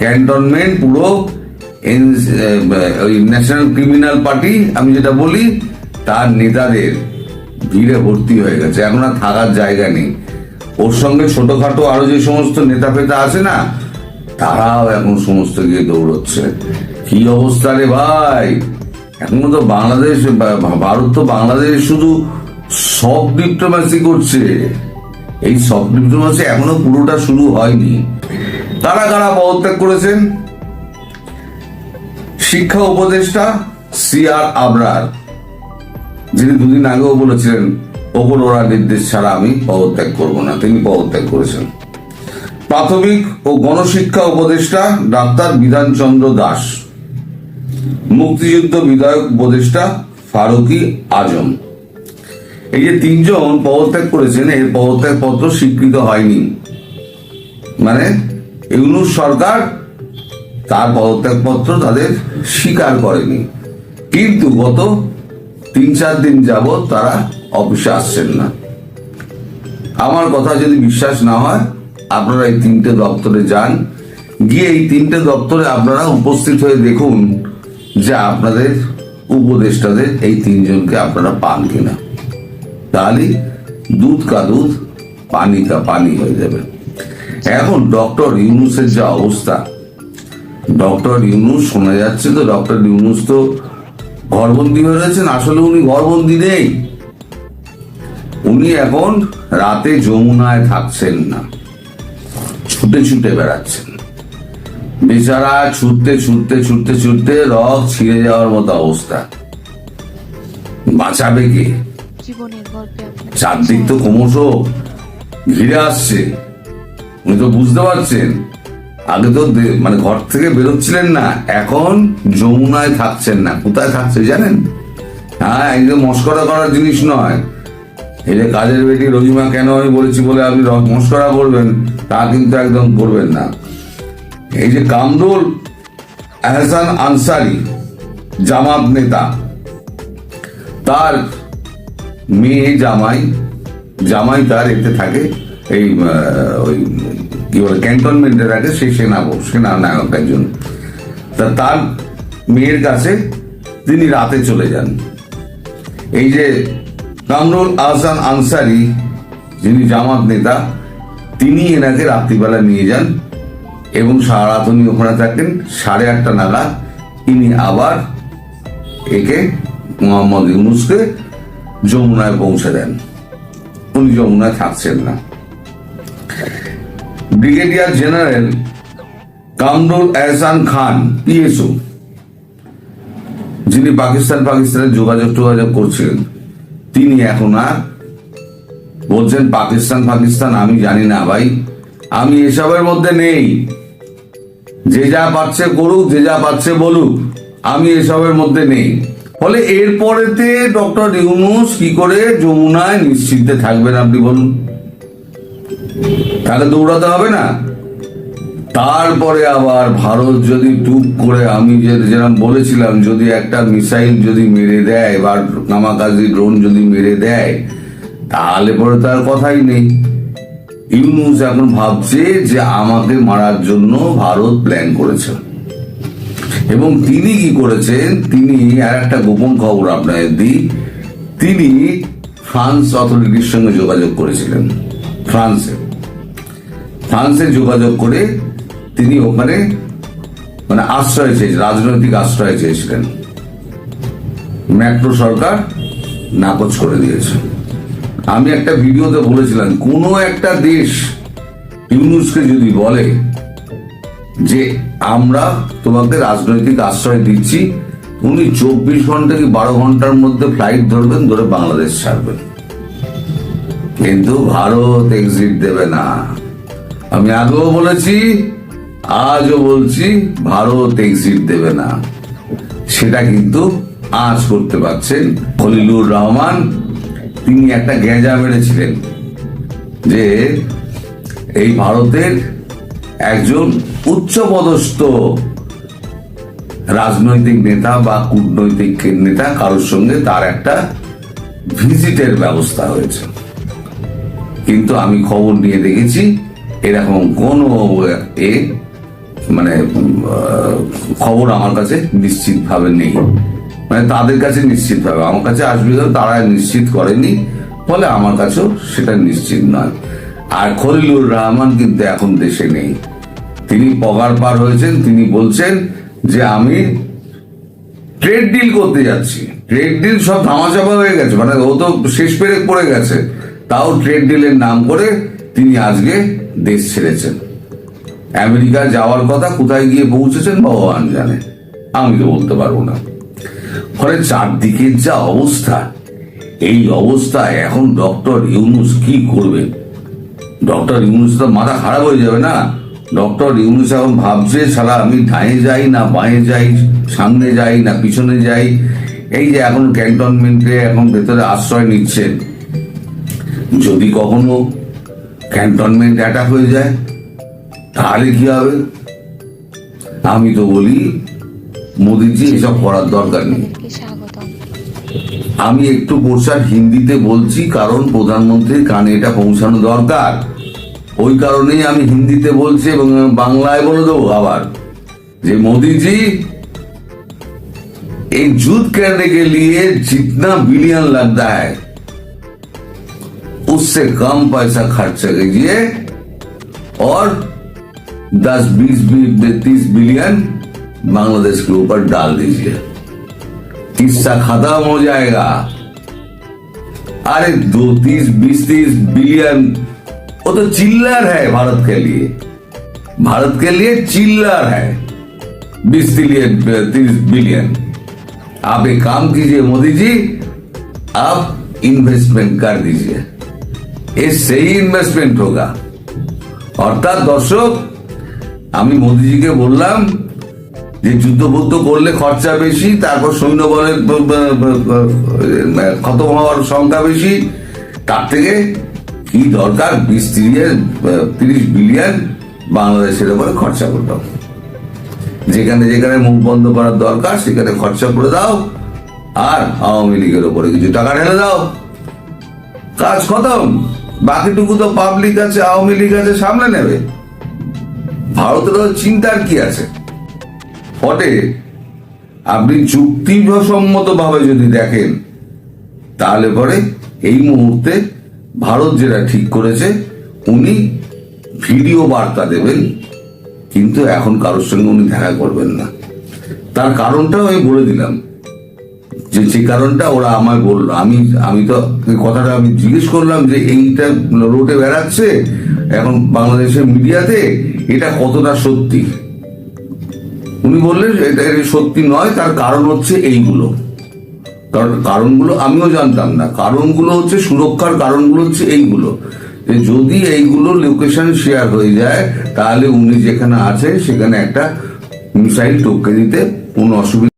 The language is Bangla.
ক্যান্টনমেন্ট, পুরো ওই ন্যাশনাল ক্রিমিনাল পার্টি, আমি যেটা বলি, তার নেতাদের ভিড়ে ভর্তি হয়ে গেছে। এখন আর থাকার জায়গা নেই। ওর সঙ্গে ছোটখাটো আরও যে সমস্ত নেতা ফেতা আছে না, তারাও এখন সমস্ত গিয়ে দৌড়চ্ছে। কি অবস্থা রে ভাই? এখনও তো বাংলাদেশ ভারত তো বাংলাদেশ শুধু সফট ডিপ্লোম্যাসি করছে। এই সফট ডিপ্লোম্যাসি এখনও পুরোটা শুরু হয়নি। কারা কারা পদত্যাগ করেছেন? শিক্ষা উপদেষ্টা সি আর আবরার, যিনি দুদিন আগেও বলেছিলেন, ওপর ওরা নির্দেশ ছাড়া আমি পদত্যাগ করব না। তিনি পদত্যাগ করেছেন। প্রাথমিক ও গণশিক্ষা উপদেষ্টা ডাক্তার বিধানচন্দ্র দাস, মুক্তিযুদ্ধ বিধায়ক উপদেষ্টা ফারুকি আজম। এই যে তিনজন পদত্যাগ করেছেন, এর পদত্যাগ পত্র স্বীকৃত হয়নি। মানে ইউনুস সরকার তার পদত্যাগপত্র তাদের স্বীকার করেনি। কিন্তু গত তিন চার দিন যাবৎ তারা অফিসে আসছেন না। আমার কথা যদি বিশ্বাস না হয়, আপনারা এই তিনটে দপ্তরে যান। গিয়ে এই তিনটে দপ্তরে আপনারা উপস্থিত হয়ে দেখুন যে আপনাদের উপদেষ্টাদের এই তিনজনকে আপনারা পান কিনা। তাহলে দুধ কা দুধ, পানি কা পানি হয়ে যাবে। এখন ডক্টর ইউনুসের যা অবস্থা। ডক্টর ইউনুস শোনা যাচ্ছে তো ডক্টর ইউনুস তো ঘরবন্দি হয়ে রয়েছেন আসলে উনি ঘরবন্দি নেই। উনি এখন রাতে যমুনায় থাকছেন না ছুটে ছুটে বেড়াচ্ছেন। বেচারা ছুটতে ছুটতে ছুটতে ছুটতে রক ছিঁড়ে যাওয়ার মতো অবস্থা। বাঁচাবে কে? চারদিক তো ক্রমশ ঘিরে আসছে। উনি তো বুঝতে পারছেন। আগে তো মানে ঘর থেকে বেরোচ্ছিলেন না, এখন যমুনায় থাকছেন না। কোথায় থাকছে জানেন? হ্যাঁ একদম মস্করা করার জিনিস নয়। যে কাজের বেটি রহিমা কেন আমি বলেছি বলে আপনি মস্করা করবেন? তা কিন্তু একদম করবেন না। এই যে কামরুল, আহসান আনসারি, জামাত নেতা, তার মেয়ে জামাই জামাই তার এতে থাকে। এই ওই কি বলে ক্যান্টনমেন্টে থাকে সেই সেনা সেনা নায়ক একজন। তা তার মেয়ের কাছে তিনি রাতে চলে যান। এই যে কামরুল আহসান আনসারি, যিনি জামাত নেতা, তিনি এনাকে রাত্রিবেলা নিয়ে যান এবং সারা রাত উনি ওখানে থাকেন। সাড়ে আটটা নাগাদ ইনি আবার একে মোহাম্মদ ইউনুসকে যমুনায় পৌঁছে দেন। উনি যমুনায় থাকছেন না। Brigadier general Kamrul Ehsan Khan, PSO, যিনি পাকিস্তান পাকিস্তানের যোগাযোগ টোগাযোগ করছিলেন। তিনি এখন আর বলছেন, পাকিস্তান পাকিস্তান, আমি জানি না ভাই। আমি এসবের মধ্যে নেই। যে যা পাচ্ছে করুক, যে যা পাচ্ছে বলুক, আমি এসবের মধ্যে নেই। ফলে এরপরেতে ডক্টর ইউনুস কি করে যমুনায় নিশ্চিন্তে থাকবেন আপনি বলুন। তাহলে দৌড়াতে হবে না। তারপরে আবার ভারত যদি টুক করে, আমি যেরকম বলেছিলাম, যদি একটা মিসাইল যদি মেরে দেয় বা নামাকাজি ড্রোন যদি মেরে দেয়, তাহলে পরে তার কথাই নেই। ইউনুস এখন ভাবছে যে আমাকে মারার জন্য ভারত প্ল্যান করেছে। এবং তিনি কি করেছেন, তিনি, আর একটা গোপন খবর আপনাদের দিই, তিনি ফ্রান্স অথরিটির সঙ্গে যোগাযোগ করেছিলেন, ফ্রান্সে। ফ্রান্সে যোগাযোগ করে তিনি ওখানে মানে আশ্রয় চেয়েছিলেন, রাজনৈতিক আশ্রয় চেয়েছিলেন। ম্যাক্রো সরকার নাকচ করে দিয়েছে। আমি একটা ভিডিওতে বলেছিলাম, কোনো একটা দেশ ইউনুসকে যদি বলে যে, আমরা তোমাকে রাজনৈতিক আশ্রয় দিচ্ছি, উনি চব্বিশ ঘণ্টা কি বারো ঘণ্টার মধ্যে ফ্লাইট ধরবেন, ধরে বাংলাদেশ ছাড়বেন? কিন্তু ভারত এক্সিট দেবে না। আমি আগেও বলেছি, আজও বলছি, ভারত এক্সিট দেবে না। সেটা কিন্তু আজ করতে পারছেন খলিলুর রহমান। তিনি একটা গেঁজা মেরেছিলেন যে এই ভারতের একজন উচ্চপদস্থ রাজনৈতিক নেতা বা কূটনৈতিক নেতা কারোর সঙ্গে তার একটা ভিজিটের ব্যবস্থা হয়েছে। কিন্তু আমি খবর নিয়ে দেখেছি এরকম কোনো, এ মানে খবর আমার কাছে নিশ্চিতভাবে নেই। মানে তাদের কাছে নিশ্চিতভাবে। আমার কাছে আসবে তারা নিশ্চিত করেনি, ফলে আমার কাছেও সেটা নিশ্চিত নয়। আর খলিলুর রহমান কিন্তু এখন দেশে নেই। তিনি পগার পার হয়েছেন, তিনি বলছেন যে আমি ট্রেড ডিল করতে যাচ্ছি। ট্রেড ডিল সব ধামাচাপা হয়ে গেছে। মানে ও তো শেষ পেরে পড়ে গেছে। তাও ট্রেড ডিলের নাম করে তিনি আজকে দেশ ছেড়েছেন। আমেরিকা যাওয়ার কথা কোথায় গিয়ে পৌঁছেছেন ভগবান জানে। আমি তো বলতে পারব না। ফলে চারদিকের যা অবস্থা, এই অবস্থায় এখন ডক্টর ইউনুস কি করবে? ডক্টর ইউনুস তো মাথা খারাপ হয়ে যাবে না? ডক্টর ইউনুস এখন ভাবছে সারা আমি ডায়ে যাই না বাঁয়ে যাই, সামনে যাই না পিছনে যাই? এই যে এখন ক্যান্টনমেন্টে এখন ভেতরে আশ্রয় নিচ্ছেন যদি কখনো ক্যান্টনমেন্ট অ্যাটাক হয়ে যায় তাহলে কি হবে আমি তো বলি মোদিজি এসব করার দরকার নেই আপনাদেরকে স্বাগতম আমি একটু পোর্শন হিন্দিতে বলছি কারণ প্রধানমন্ত্রীর কানে এটা পৌঁছানো দরকার ওই কারণেই আমি হিন্দিতে বলছি এবং বাংলায় বলে দেবো আবার যে मोदी जी एक युद्ध करने के लिए जितना बिलियन लगता है उससे कम पैसा खर्च कीजिए और 10 20 तीस बिलियन बांग्लादेश के ऊपर डाल दीजिए। किस्सा खत्म हो जाएगा। अरे दो, तीस, बीस, तीस बिलियन, वो तो चिल्लर है भारत के लिए। भारत के लिए चिल्लर है। बीस बिलियन, तीस बिलियन। आप एक काम कीजिए मोदी जी, आप इन्वेस्टमेंट कर दीजिए। ये सही इन्वेस्टमेंट होगा অর্থাৎ দর্শক আমি মোদিজিকে বললাম যে যুদ্ধ বুদ্ধ করলে খরচা বেশি তারপর সৈন্যবলের ব- ব- ব- ব- খতম হওয়ার সংখ্যা বেশি তার থেকে কি দরকার বিশ তিরিশ তিরিশ বিলিয়ন বাংলাদেশের উপরে খরচা করতে হবে যেখানে যেখানে মুখ বন্ধ করার দরকার সেখানে খরচা করে দাও আর আওয়ামী লীগের উপরে কিছু টাকা ঢেলে দাও কাজ খতম বাকিটুকু তো পাবলিক আছে, আওয়ামী লীগ আছে সামনে নেবে। ভারতের চিন্তার কি আছে? ফলে আপনি চুক্তিসম্মত ভাবে যদি দেখেন, তাহলে পরে এই মুহূর্তে ভারত যেটা ঠিক করেছে, উনি ভিডিও বার্তা দেবেন, কিন্তু এখন কারোর সঙ্গে উনি দেখা করবেন না। তার কারণটাও আমি বলে দিলাম। যে যে কারণটা ওরা আমায় বলল। আমি আমি তো কথাটা আমি জিজ্ঞেস করলাম যে এইটা রোডে বেড়াচ্ছে, এখন বাংলাদেশের মিডিয়াতে এটা কতটা সত্যি? উনি বললেন এটা এটা সত্যি নয়, তার কারণ হচ্ছে এইগুলো। কারণ, কারণগুলো আমিও জানতাম না। কারণগুলো হচ্ছে সুরক্ষার কারণগুলো হচ্ছে এইগুলো। যদি এইগুলো লোকেশন শেয়ার হয়ে যায়, তাহলে উনি যেখানে আছে, সেখানে একটা মিসাইল টপকে দিতে কোনো অসুবিধা